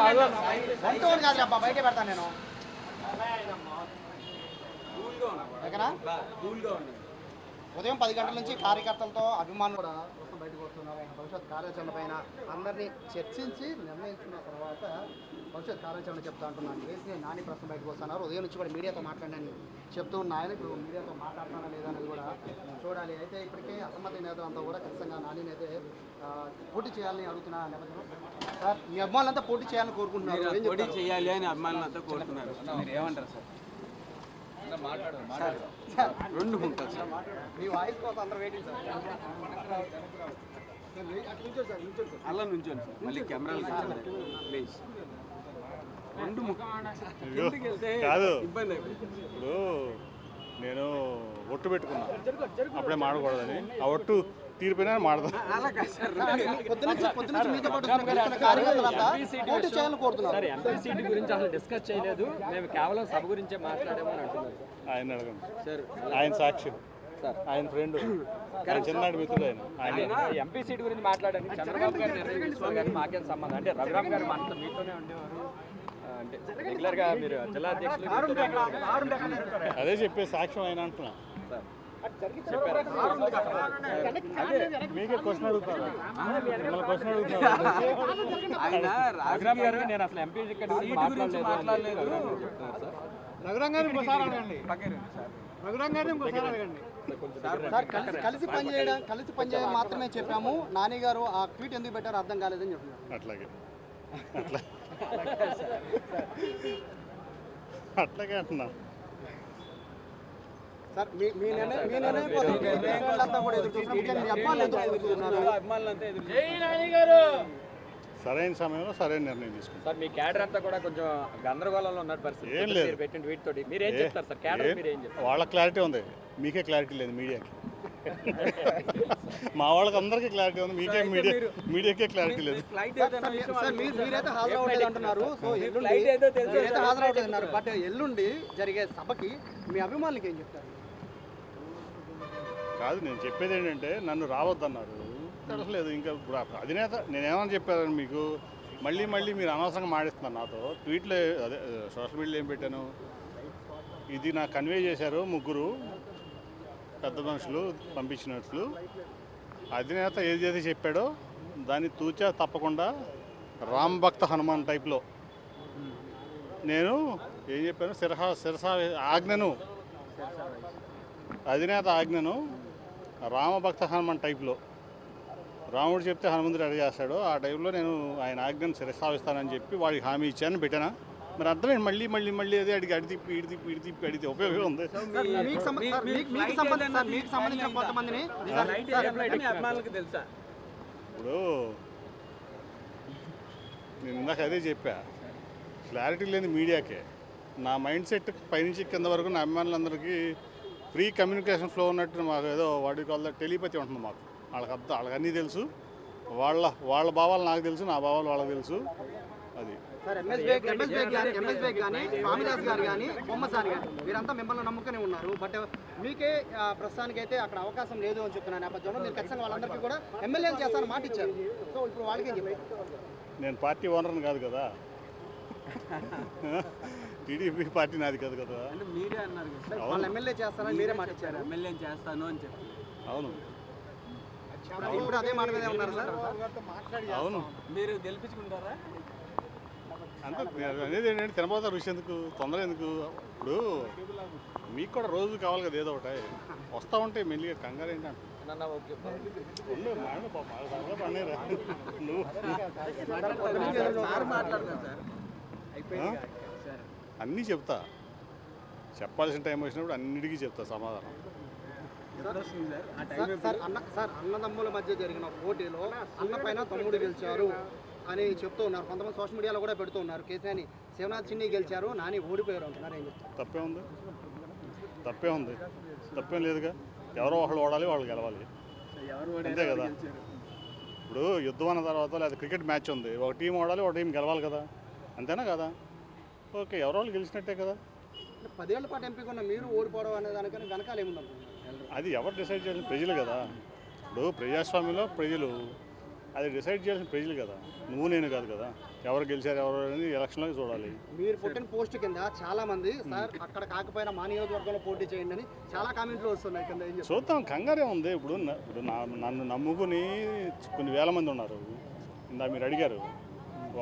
వంట వాడు కాదు అబ్బా బయటే పెడతాను నేను. ఓకేనా ఉదయం పది గంటల నుంచి కార్యకర్తలతో అభిమానులు కూడా బయటకు వస్తున్నారు ఆయన భవిష్యత్ కార్యాచరణ పైన అందరినీ చర్చించి నిర్ణయించుకున్న తర్వాత భవిష్యత్ కార్యాచరణ చెప్తా అంటున్నాను. వేసి నాని ప్రశ్న బయటకు వస్తున్నారు. ఉదయం నుంచి కూడా మీడియాతో మాట్లాడాను చెప్తూ ఉన్న ఆయన ఇప్పుడు మీడియాతో మాట్లాడుతున్నా లేదా అనేది కూడా చూడాలి. అయితే ఇప్పటికే అసమ్మతి నేతలంతా కూడా ఖచ్చితంగా నానిని అయితే పోటీ చేయాలని అడుగుతున్న నేపథ్యంలో సార్ మీ అభిమానులంతా పోటీ చేయాలని కోరుకుంటున్నారు. పోటీ? చేయాలి అని అభిమానులంతా కోరుతున్నారు. మీరు ఏమంటారు సార్, రెండు. అలా నుంచోండి సార్. మళ్ళీ కెమెరాలు ప్లీజ్ రెండు కాదు. ఇబ్బంది ఇప్పుడు నేను ఒట్టు పెట్టుకున్నా. అప్పుడే మాడకూడదని ఆ ఒట్టు తీరిపోయినా మాడదాం ఆయన అడగండి. సార్. ఆయన సాక్షి. ఆయన ఫ్రెండ్. చిన్ననాటి మిత్రుడు ఆయన. ఎంపీ సీట్ గురించి మాట్లాడాను చంద్రబాబు గారు మాకేం సంబంధం? అంటే రఘురామ్ గారు మనతో మీతోనే ఉండేవారు. అంటే రెగ్యులర్గా మీరు జిల్లా అధ్యక్షులు. అదే చెప్పే సాక్ష్యం ఆయన అంటున్నా. నేను అసలు ఎంపీ మాట్లాడలేదు సార్. రఘురాం ఇంకోసారి అడగండి. పక్కన సార్. రఘురాం గారిని ఇంకోసారి అడగండి. కొంచెం సార్ కలిసి కలిసి పనిచేయడం కలిసి పనిచేయడం మాత్రమే చెప్పాము. నాని గారు ఆ ట్వీట్ ఎందుకు పెట్టారో అర్థం కాలేదని చెప్తున్నారు అట్లాగే. అట్లా అట్లాగే అంటున్నా. సరైన సమయంలో సరైన నిర్ణయం తీసుకుంటాం. సార్ మీ క్యాడర్ అంతా కూడా కొంచెం గందరగోళంలో ఉన్న పరిస్థితి. ఏం లేదు. మీరు పెట్టిన ట్వీట్ తోటి మీరు ఏం చెప్తారు సార్? క్యాడర్ ఏ- మీరు ఏం చెప్తారు? వాళ్ళ క్లారిటీ ఉంది. మీకే క్లారిటీ లేదు మీడియాకి. మా వాళ్ళకి అందరికీ క్లారిటీ ఉంది. మీకే మీడియా మీడియాకే క్లారిటీ లేదు. అన్నారు. బట్ ఎల్లుండి జరిగే సభకి మీ అభిమానులకి ఏం చెప్తారు? కాదు నేను చెప్పేది ఏంటంటే నన్ను రావద్దన్నారు. తెలియలేదు ఇంకా ఇప్పుడు అధినేత నేనేమని చెప్పాను మీకు? మళ్ళీ మళ్ళీ మీరు అనవసరంగా మాడిస్తున్నారు నాతో. ట్వీట్లో అదే సోషల్ మీడియాలో ఏం పెట్టాను? ఇది నాకు కన్వే చేశారు ముగ్గురు. పెద్ద మనుషులు పంపించినట్లు. అధినేత ఏదైతే చెప్పాడో దాన్ని తూచా తప్పకుండా రామ్ భక్త హనుమాన్ టైప్లో. నేను ఏం చెప్పాను శిరహ శిరస ఆజ్ఞను అధినేత ఆజ్ఞను రామభక్త హనుమాన్ టైప్లో. రాముడు చెప్తే హనుమంతుడు అడిగేస్తాడు ఆ టైంలో నేను ఆయన ఆజ్ఞను శిరసావిస్తానని చెప్పి వాడికి హామీ ఇచ్చాను పెట్టాను. మరి అర్థమైంది? మళ్ళీ మళ్ళీ మళ్ళీ అదే అడిగి అడి తిప్పి ఇడి తిప్పి ఇడి తిప్పి అడిగితే ఉపయోగం ఉంది? సార్, మీకు సంబ- సార్, మీకు- మీకు సంబంధించిన సార్, మీకు సంబంధించిన కొంతమందిని ఫ్లైట్ ఏ ఫ్లైట్ అని అభిమానులకు తెలుసా? ఇప్పుడు నేను ఇందాక అదే చెప్పా. క్లారిటీ లేని మీడియాకే. నా మైండ్ సెట్ పైనుంచి కింద వరకు నా అభిమానులందరికీ ఫ్రీ కమ్యూనికేషన్ ఫ్లో ఉన్నట్టు మాకు ఏదో వాడి వాళ్ళ టెలిపతి ఉంటుంది మాకు. వాళ్ళకి అర్థం వాళ్ళకి అన్నీ తెలుసు. వాళ్ళ వాళ్ళ భావాలు నాకు తెలుసు నా భావాలు వాళ్ళకి తెలుసు. అది. సార్ ఎంఎస్బీ ఎంఎస్బీ కానీ ఎంఎస్బీ కానీ స్వామిదాస్ గారు కానీ బొమ్మసాని గారు వీరంతా మిమ్మల్ని నమ్ముకుని ఉన్నారు. బట్ మీకే ప్రస్తుతానికైతే అక్కడ అవకాశం లేదు అని చెప్తున్న నేపథ్యంలో మీరు ఖచ్చితంగా వాళ్ళందరికీ కూడా ఎమ్మెల్యే చేస్తారని మాట ఇచ్చారు. సో ఇప్పుడు వాళ్ళకి ఏం చెప్పారు నేను పార్టీ ఓనర్ని కాదు కదా. టీడీపీ పార్టీ నాది కాదు కదా. అంటే మీరే అన్నారు కదా వాళ్ళు అవును ఎమ్మెల్యే చేస్తారని మీరే మాట ఇచ్చారు. ఎమ్మెల్యే చేస్తాను అని చెప్పి అవును. ఇప్పుడు అదే మాట మీదే ఉన్నారు సార్. అవును మీరు గెలిపించుకుంటారా? అంతే నేను అనేది ఏంటంటే తినబోతా రుచి ఎందుకు తొందర ఎందుకు? ఇప్పుడు మీకు కూడా రోజు కావాలి కదా ఏదో ఒకటి. వస్తూ ఉంటే మెల్లిగా కంగారు ఏంటంటే? అన్నీ చెప్తా. చెప్పాల్సిన టైం వచ్చినప్పుడు అన్నిటికీ చెప్తా సమాధానం. సార్ అన్న సార్ అన్నదమ్ముల మధ్య జరిగిన పోటీలో అన్న పైన తమ్ముడు గెలిచారు. అని చెప్తూ ఉన్నారు. కొంతమంది సోషల్ మీడియాలో కూడా పెడుతూ ఉన్నారు. కేసీఆర్ని శివనాథ్ చిన్ని గెలిచారు నాని ఓడిపోయారు అంటున్నారు. ఏం చెప్తారు? తప్పే ఉంది. తప్పే ఉంది. తప్పేం లేదుగా. ఎవరో ఒకళ్ళు ఓడాలి వాళ్ళు గెలవాలి. ఎవరు అంతే కదా. ఇప్పుడు యుద్ధం అన్న తర్వాత లేదా క్రికెట్ మ్యాచ్ ఉంది. ఒక టీం ఓడాలి ఒక టీం గెలవాలి కదా. అంతేనా కదా? ఓకే ఎవరో వాళ్ళు గెలిచినట్టే కదా. పదేళ్ళ పాటు ఎంపిక ఉన్న మీరు ఓడిపోవడం అనే దానికన్నా వెనకాల ఏముందనుకుంటున్నారు అది ఎవరు డిసైడ్ చేయాలి? ప్రజలు కదా. ఇప్పుడు ప్రజాస్వామ్యంలో ప్రజలు అది డిసైడ్ చేయాల్సిన ప్రజలు కదా. నువ్వు నేను కాదు కదా. ఎవరు గెలిచారు ఎవరు అనేది ఎలక్షన్లో చూడాలి. మీరు పుట్టిన పోస్ట్ కింద చాలా మంది సార్ అక్కడ కాకపోయినా మా నియోజకవర్గంలో పోటీ చేయండి అని చాలా కామెంట్లు వస్తున్నాయి కింద చూద్దాం. కంగారే ఉంది. ఇప్పుడు ఇప్పుడు నన్ను నమ్ముకుని కొన్ని వేల మంది ఉన్నారు. ఇందా మీరు అడిగారు.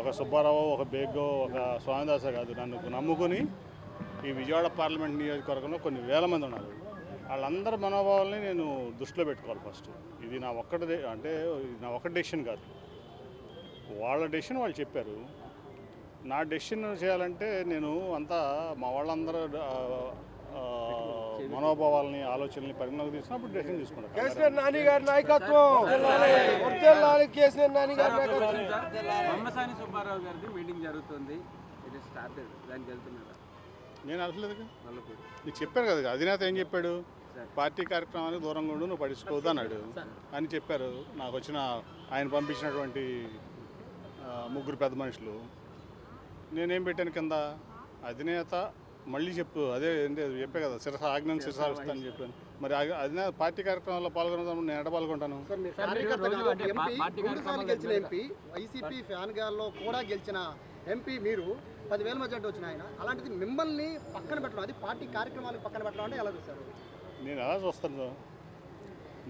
ఒక సుబ్బారావు ఒక బేగ్గో ఒక స్వామిదాస కాదు. నన్ను నమ్ముకుని ఈ విజయవాడ పార్లమెంట్ నియోజకవర్గంలో కొన్ని వేల మంది ఉన్నారు. వాళ్ళందరి మనోభావాల్ని నేను దృష్టిలో పెట్టుకోవాలి ఫస్ట్. ఇది నా ఒక్కటి అంటే ఇది నా ఒక్కటి డెసిషన్ కాదు. వాళ్ళ డెసిషన్ వాళ్ళు చెప్పారు. నా డెసిషన్ చేయాలంటే నేను అంతా మా వాళ్ళందరూ మనోభావాలని ఆలోచనల్ని పరిగణలోకి తీసుకున్నప్పుడు డెసిషన్ తీసుకుంటాను. కేసీఆర్ నాని గారి నాయకత్వం. వర్ధిల్లాలి కేసీఆర్ నాని గారి నాయకత్వం. బొమ్మసాని సుబ్బారావు గారిది మీటింగ్ జరుగుతుంది. ఇది స్టార్టెడ్ దానికి వెళ్తున్నారా? నేను నల్లపూడి. నీకు చెప్పాను కదా అధినేత ఏం చెప్పాడు? పార్టీ కార్యక్రమానికి దూరంగా ఉండు నువ్వు పడుచుకోవద్దు అన్నాడు. అని చెప్పారు. నాకు వచ్చిన ఆయన పంపించినటువంటి ముగ్గురు పెద్ద మనుషులు. నేనేం పెట్టాను కింద? అధినేత మళ్ళీ చెప్పు. అదే ఏంటి చెప్పే కదా శిరస ఆజ్ఞను శిరసావిస్తానని చెప్పాను. మరి అధినేత పార్టీ కార్యక్రమాల్లో పాల్గొనడం నేను ఎడ పాల్గొంటాను? కార్యక్రమాలు గెలిచిన ఎంపీ వైసీపీ ఫ్యాన్ గాల్లో కూడా గెలిచిన ఎంపీ మీరు పదివేల మెజార్టీ వచ్చిన ఆయన. అలాంటిది మిమ్మల్ని పక్కన పెట్టడం అది పార్టీ కార్యక్రమాలకు పక్కన పెట్టడం అంటే ఎలా చూస్తారు నేను ఎలా చూస్తాను?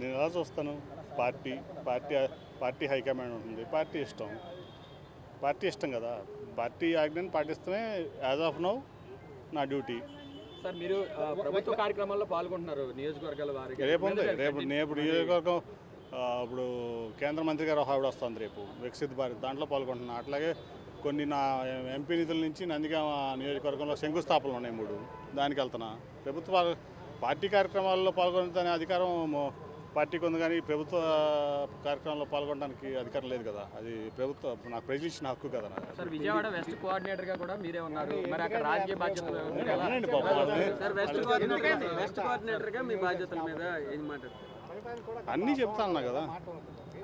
నేను ఎలా చూస్తాను? Party party party high command ఉంటుంది. పార్టీ ఇష్టం. పార్టీ ఇష్టం కదా. పార్టీ ఆజ్ఞను పాటిస్తమే యాజ్ ఆఫ్ నౌ నా డ్యూటీ. సార్ మీరు ప్రభుత్వ కార్యక్రమాల్లో పాల్గొంటున్నారు నియోజకవర్గాల వారికి. రేపు ఉంది. రేపు రేపు నియోజకవర్గం ఇప్పుడు కేంద్ర మంత్రి గారు ఆవిడ వస్తుంది రేపు. వికసిత్ భారత్ దాంట్లో పాల్గొంటున్నా. అట్లాగే కొన్ని నా ఎంపీ నిధుల నుంచి నందిగామ నియోజకవర్గంలో శంకుస్థాపనలు ఉన్నాయి మూడు. దానికి వెళ్తున్నా. ప్రభుత్వ పార్టీ కార్యక్రమాల్లో పాల్గొనే అధికారం పార్టీకి ఉంది కానీ ప్రభుత్వ కార్యక్రమాల్లో పాల్గొనడానికి అధికారం లేదు కదా. అది ప్రభుత్వ నాకు ప్రజలు ఇచ్చిన హక్కు కదా నాకు సార్ విజయవాడ వెస్ట్ కోఆర్డినేటర్గా కూడా మీరే ఉన్నారు. మరి అక్కడ రాజకీయ బాధ్యతలు మీరు ఎలా- అవునండి పాపం వాళ్ళని. సార్ వెస్ట్ కోఆర్డినేటర్ వెస్ట్ కోఆర్డినేటర్గా మీ బాధ్యతల మీద ఏం మాట్లాడతారు అన్నీ చెప్తా అన్నా కదా.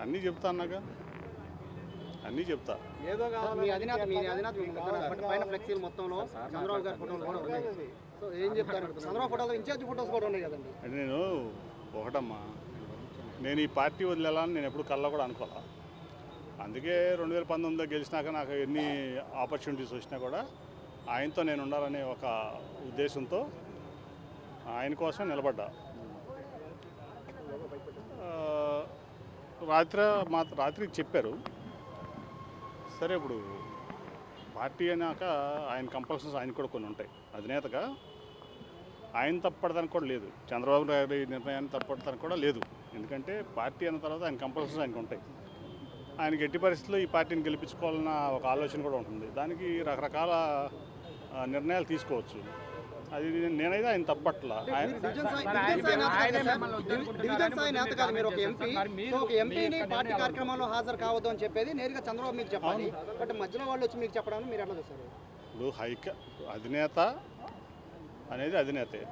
అన్నీ చెప్తా అన్నాగా. అన్నీ చెప్తా. సార్, మీ అధినేత మీ అధినేత పైన ఫ్లెక్సీలు మొత్తంలో చంద్రబాబు గారి ఫోటోలు కూడా ఉన్నాయి. సో ఏం చెప్తారు? చంద్రబాబు ఇన్ఛార్జ్ ఫోటోస్ కూడా ఉన్నాయి కదండి. అంటే నేను ఒకటమ్మా. నేను ఈ పార్టీ వదిలేయాలని నేను ఎప్పుడు కళ్ళ కూడా అనుకోవాలా అందుకే రెండు వేల పంతొమ్మిదిలో గెలిచినాక నాకు ఎన్ని ఆపర్చునిటీస్ వచ్చినా కూడా ఆయనతో నేను ఉండాలనే ఒక ఉద్దేశంతో ఆయన కోసం నిలబడ్డా. రాత్రి మా రాత్రి చెప్పారు. సరే ఇప్పుడు పార్టీ అయినాక ఆయన కంపల్షన్స్ ఆయన కూడా కొన్ని ఉంటాయి. అధినేతగా ఆయన తప్పడదానికి కూడా లేదు. చంద్రబాబు నాయుడు నిర్ణయాన్ని తప్పడదానికి కూడా లేదు. ఎందుకంటే పార్టీ అన్న తర్వాత ఆయన కంపల్షన్స్ ఆయనకు ఉంటాయి. ఆయనకి ఎట్టి పరిస్థితుల్లో ఈ పార్టీని గెలిపించుకోవాలన్న ఒక ఆలోచన కూడా ఉంటుంది. దానికి రకరకాల నిర్ణయాలు తీసుకోవచ్చు. అది నేనైతే ఆయన తప్పట్ల. పార్టీ కార్యక్రమంలో హాజరు కావద్దు అని చెప్పేది నేరుగా చంద్రబాబు మీకు చెప్పాలి. బట్ మధ్యలో వాళ్ళు వచ్చి మీకు చెప్పడానికి మీరు ఎట్లా చూస్తారు ఇప్పుడు హైక అధినేత అనేది అధినేతే.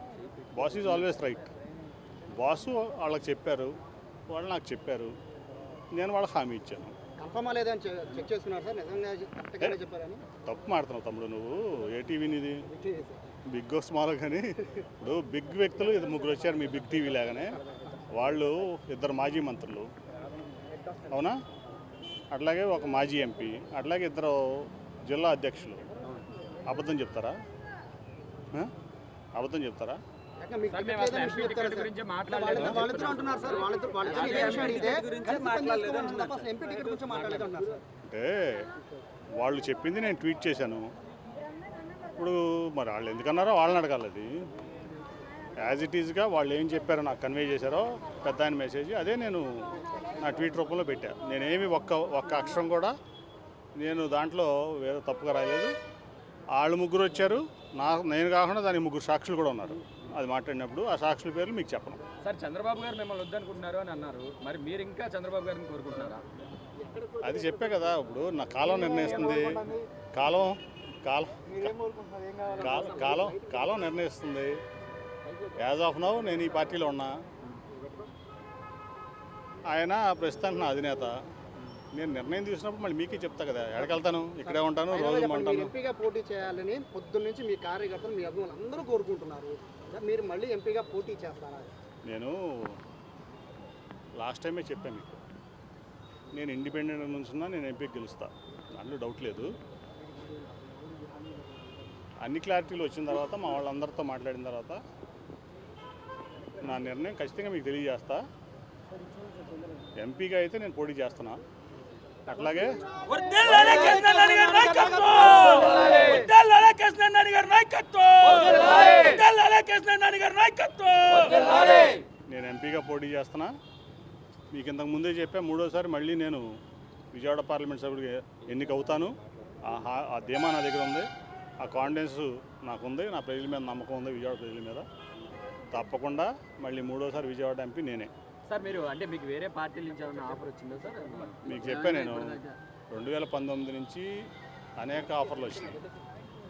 Boss is always right. Boss వాళ్ళకి చెప్పారు. వాళ్ళు నాకు చెప్పారు. నేను వాళ్ళకి హామీ ఇచ్చాను. కన్ఫర్మా లేదని చె- చెక్ చేసుకున్నారు సార్. నిజంగా కరెక్ట్గానే చెప్పారని. తప్పు మాడుతున్నావు తమ్ముడు నువ్వు. ఏ టీవీనిది బిగ్ స్మాల్ కానీ ఇప్పుడు బిగ్ వ్యక్తులు ఇది ముగ్గురు వచ్చారు మీ బిగ్ టీవీ లాగానే. వాళ్ళు ఇద్దరు మాజీ మంత్రులు. అవునా? అట్లాగే ఒక మాజీ ఎంపీ అట్లాగే ఇద్దరు జిల్లా అధ్యక్షులు. అబద్ధం చెప్తారా? అబద్ధం చెప్తారా? అంటే వాళ్ళు చెప్పింది నేను ట్వీట్ చేశాను. ఇప్పుడు మరి వాళ్ళు ఎందుకన్నారో వాళ్ళని అడగాలి అది. యాజ్ ఇట్ ఈజ్గా వాళ్ళు ఏం చెప్పారో నాకు కన్వే చేశారో పెద్ద ఆయన మెసేజ్ అదే నేను నా ట్వీట్ రూపంలో పెట్టా. నేనేమి ఒక్క ఒక్క అక్షరం కూడా నేను దాంట్లో వేరే తప్పుగా రాయలేదు. వాళ్ళు ముగ్గురు వచ్చారు. నా నేను కాకుండా దానికి ముగ్గురు సాక్షులు కూడా ఉన్నారు. అది మాట్లాడినప్పుడు ఆ సాక్షుల పేర్లు మీకు చెప్పను. సార్ చంద్రబాబు గారు మిమ్మల్ని వద్దనుకుంటున్నారు అని అన్నారు. మరి మీరు ఇంకా చంద్రబాబు గారిని కోరుకుంటున్నారా? అది చెప్పే కదా. ఇప్పుడు నా కాలం నిర్ణయిస్తుంది. కాలం కాలం కాలం కాలం కాలం నిర్ణయిస్తుంది. యాజ్ ఆఫ్ నౌ నేను ఈ పార్టీలో ఉన్నా. ఆయన ప్రస్తుతానికి నా అధినేత. నేను నిర్ణయం తీసుకున్నప్పుడు మళ్ళీ మీకే చెప్తా కదా ఎక్కడికెళ్తాను ఇక్కడే ఉంటాను రోజు ఉంటాను. ఎంపీగా పోటీ చేయాలని పొద్దున్న నుంచి మీ కార్యకర్తలు మీ అభిమానులు అందరూ కోరుకుంటున్నారు. మీరు మళ్ళీ ఎంపీగా పోటీ చేస్తారా? నేను లాస్ట్ టైమే చెప్పాను మీకు. నేను ఇండిపెండెంట్ నుంచున్నా నేను ఎంపీకి గెలుస్తా. దాంట్లో డౌట్ లేదు. అన్ని క్లారిటీలు వచ్చిన తర్వాత మా వాళ్ళందరితో మాట్లాడిన తర్వాత నా నిర్ణయం ఖచ్చితంగా మీకు తెలియజేస్తా. ఎంపీగా అయితే నేను పోటీ చేస్తున్నా. అట్లాగే నేను ఎంపీగా పోటీ చేస్తున్నా. మీకు ఇంతకు ముందే చెప్పా మూడోసారి మళ్ళీ నేను విజయవాడ పార్లమెంట్ సభ్యుడికి ఎన్నిక అవుతాను ఆ హా- ఆ ధీమా నా దగ్గర ఉంది. ఆ కాన్ఫిడెన్స్ నాకు ఉంది నా ప్రజల మీద నమ్మకం ఉంది విజయవాడ ప్రజల మీద. తప్పకుండా మళ్ళీ మూడోసారి విజయవాడ ఎంపీ నేనే. సార్ మీరు అంటే మీకు వేరే పార్టీల నుంచి ఏమైనా ఆఫర్ వచ్చిందా సార్? మీకు చెప్పా నేను రెండు వేల పంతొమ్మిది నుంచి అనేక ఆఫర్లు వచ్చినాయి.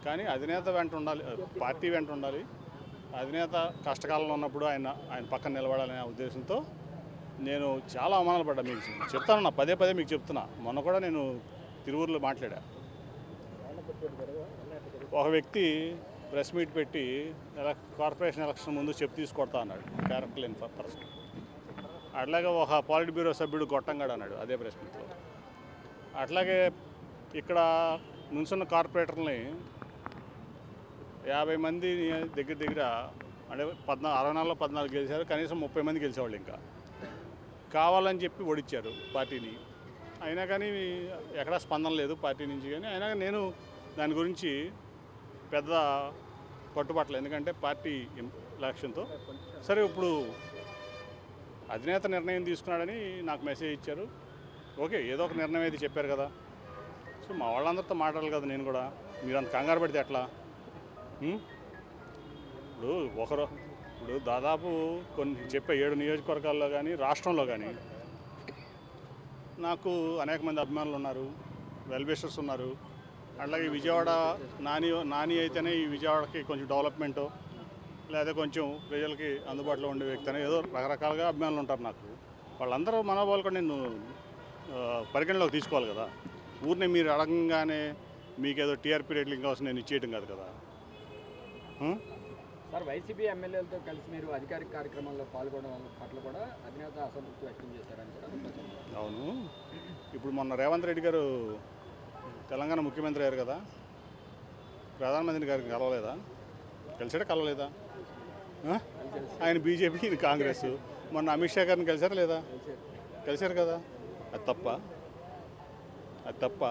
కానీ అధినేత వెంట ఉండాలి పార్టీ వెంట ఉండాలి. అధినేత కష్టకాలంలో ఉన్నప్పుడు ఆయన ఆయన పక్కన నిలబడాలనే ఉద్దేశంతో నేను చాలా అవమానాలు పడ్డా మీకు. చెప్తాను పదే పదే మీకు చెప్తున్నా. మొన్న కూడా నేను తిరువురులో మాట్లాడా. ఒక వ్యక్తి ప్రెస్ మీట్ పెట్టి ఎలా కార్పొరేషన్ ఎలక్షన్ ముందు చెప్పు తీసుకొడతా అన్నాడు క్యారెక్టర్ లేని పర్సన్. అట్లాగే ఒక పాలిట్ బ్యూరో సభ్యుడు గొట్టంగాడు అన్నాడు అదే ప్రెస్ మీట్లో. అట్లాగే ఇక్కడ నుంచున్న కార్పొరేటర్ని యాభై మంది దగ్గర దగ్గర అంటే పద్నాలుగు అరవై నాలుగులో పద్నాలుగు గెలిచారు కనీసం ముప్పై మంది గెలిచేవాళ్ళు ఇంకా. కావాలని చెప్పి ఓడిచ్చారు పార్టీని. అయినా కానీ ఎక్కడా స్పందన లేదు పార్టీ నుంచి కానీ. అయినా నేను దాని గురించి పెద్ద పట్టుబట్టలేదు. ఎందుకంటే పార్టీ లక్ష్యంతో సరే ఇప్పుడు అధినేత నిర్ణయం తీసుకున్నాడని నాకు మెసేజ్ ఇచ్చారు. ఓకే ఏదో ఒక నిర్ణయం అయితే చెప్పారు కదా. సో మా వాళ్ళందరితో మాట్లాడాలి కదా నేను కూడా. మీరు అంత కంగారు పడితే ఎట్లా? ఇప్పుడు ఒకరు ఇప్పుడు దాదాపు కొన్ని చెప్పే ఏడు నియోజకవర్గాల్లో కానీ రాష్ట్రంలో కానీ నాకు అనేక మంది అభిమానులు ఉన్నారు వెల్బిషర్స్ ఉన్నారు. అట్లాగే విజయవాడ నాని నాని అయితేనే ఈ విజయవాడకి కొంచెం డెవలప్మెంటు లేదా కొంచెం ప్రజలకి అందుబాటులో ఉండే వ్యక్తి అనే ఏదో రకరకాలుగా అభిమానులు ఉంటారు నాకు. వాళ్ళందరూ మనోభావాలు కూడా నేను పరిగణలోకి తీసుకోవాలి కదా. ఊరిని మీరు అడగంగానే మీకు ఏదో టీఆర్పీ రేట్లు ఇంకా నేను ఇచ్చేయటం కాదు కదా. సార్ వైసీపీ ఎమ్మెల్యేలతో కలిసి మీరు అధికారిక కార్యక్రమాల్లో పాల్గొనడం పట్ల కూడా అధినేత అసంతృప్తి వ్యక్తం చేశారని కూడా. అవును. ఇప్పుడు మొన్న రేవంత్ రెడ్డి గారు తెలంగాణ ముఖ్యమంత్రి అయ్యారు కదా ప్రధానమంత్రి గారికి కలవలేదా? కలిసాడా కలవలేదా? ఆయన బీజేపీ ఈయన కాంగ్రెస్. మొన్న అమిత్ షా గారిని కలిసారా లేదా? కలిశారు కదా. అది తప్ప? అది తప్ప?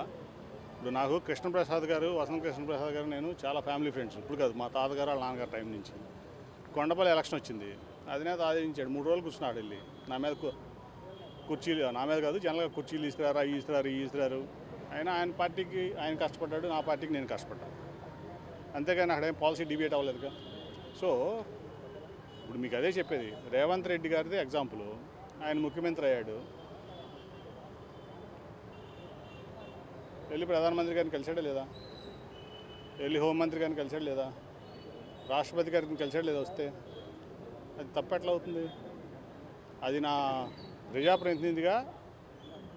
ఇప్పుడు నాకు కృష్ణప్రసాద్ గారు వసంత కృష్ణప్రసాద్ గారు నేను చాలా ఫ్యామిలీ ఫ్రెండ్స్. ఇప్పుడు కాదు మా తాతగారు వాళ్ళ నాన్నగారు టైం నుంచి. కొండపల్లి ఎలక్షన్ వచ్చింది. అధినేత ఆదరించాడు మూడు రోజులు కూర్చున్నాడు వెళ్ళి. నా మీద కుర్చీలు నా మీద కాదు జనరల్గా కుర్చీలు ఇస్తున్నారు అవి ఇస్తున్నారు ఇవి ఇస్తున్నారు అయినా ఆయన పార్టీకి ఆయన కష్టపడ్డాడు నా పార్టీకి నేను కష్టపడ్డాను. అంతేగాని అక్కడ ఏం పాలసీ డిబేట్ అవ్వలేదుగా సో ఇప్పుడు మీకు అదే చెప్పేది. రేవంత్ రెడ్డి గారిది ఎగ్జాంపుల్. ఆయన ముఖ్యమంత్రి అయ్యాడు. వెళ్ళి ప్రధానమంత్రి గారిని కలిసాడా లేదా? వెళ్ళి హోంమంత్రి గారిని కలిసాడు లేదా? రాష్ట్రపతి గారిని కలిసాడు లేదా వస్తే? అది తప్పెట్లా అవుతుంది? అది నా ప్రజాప్రతినిధిగా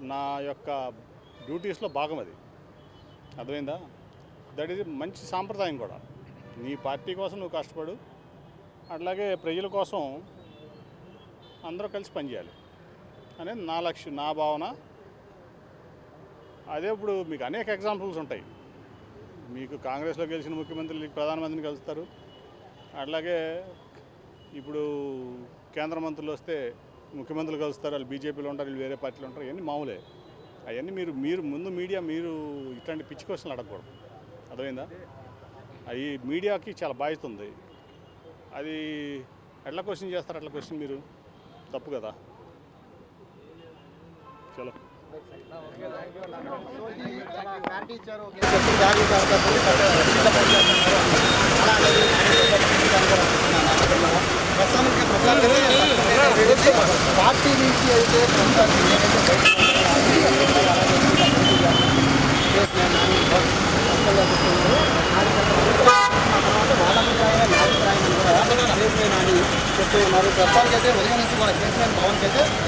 నా యొక్క డ్యూటీస్లో భాగం అది. అర్థమైందా? దట్ ఈజ్ మంచి సాంప్రదాయం కూడా. నీ పార్టీ కోసం నువ్వు కష్టపడు అట్లాగే ప్రజల కోసం అందరూ కలిసి పనిచేయాలి. అనేది నా లక్ష్యం నా భావన అదే ఇప్పుడు మీకు అనేక ఎగ్జాంపుల్స్ ఉంటాయి. మీకు కాంగ్రెస్లో గెలిచిన ముఖ్యమంత్రులు ప్రధానమంత్రిని కలుస్తారు. అట్లాగే ఇప్పుడు కేంద్ర మంత్రులు వస్తే ముఖ్యమంత్రులు కలుస్తారు వాళ్ళు బీజేపీలో ఉంటారు వీళ్ళు వేరే పార్టీలో ఉంటారు ఇవన్నీ మామూలే. అవన్నీ మీరు మీరు ముందు మీడియా మీరు ఇట్లాంటి పిచ్చి క్వశ్చన్లు అడగకూడదు. అర్థమైందా? అవి మీడియాకి చాలా బాధ్యత ఉంది. అది ఎట్లా క్వశ్చన్ చేస్తారు అట్లా క్వశ్చన్ మీరు? తప్పు కదా? చలో. పార్టీ నుంచి అయితే ప్రస్తుతానికి ఏదైతే వాళ్ళ అభిప్రాయం కూడా నాని చెప్తూ ఉన్నారు ప్రస్తుతానికి అయితే ఉదయం నుంచి కూడా కేసీఆర్ భవన్కి అయితే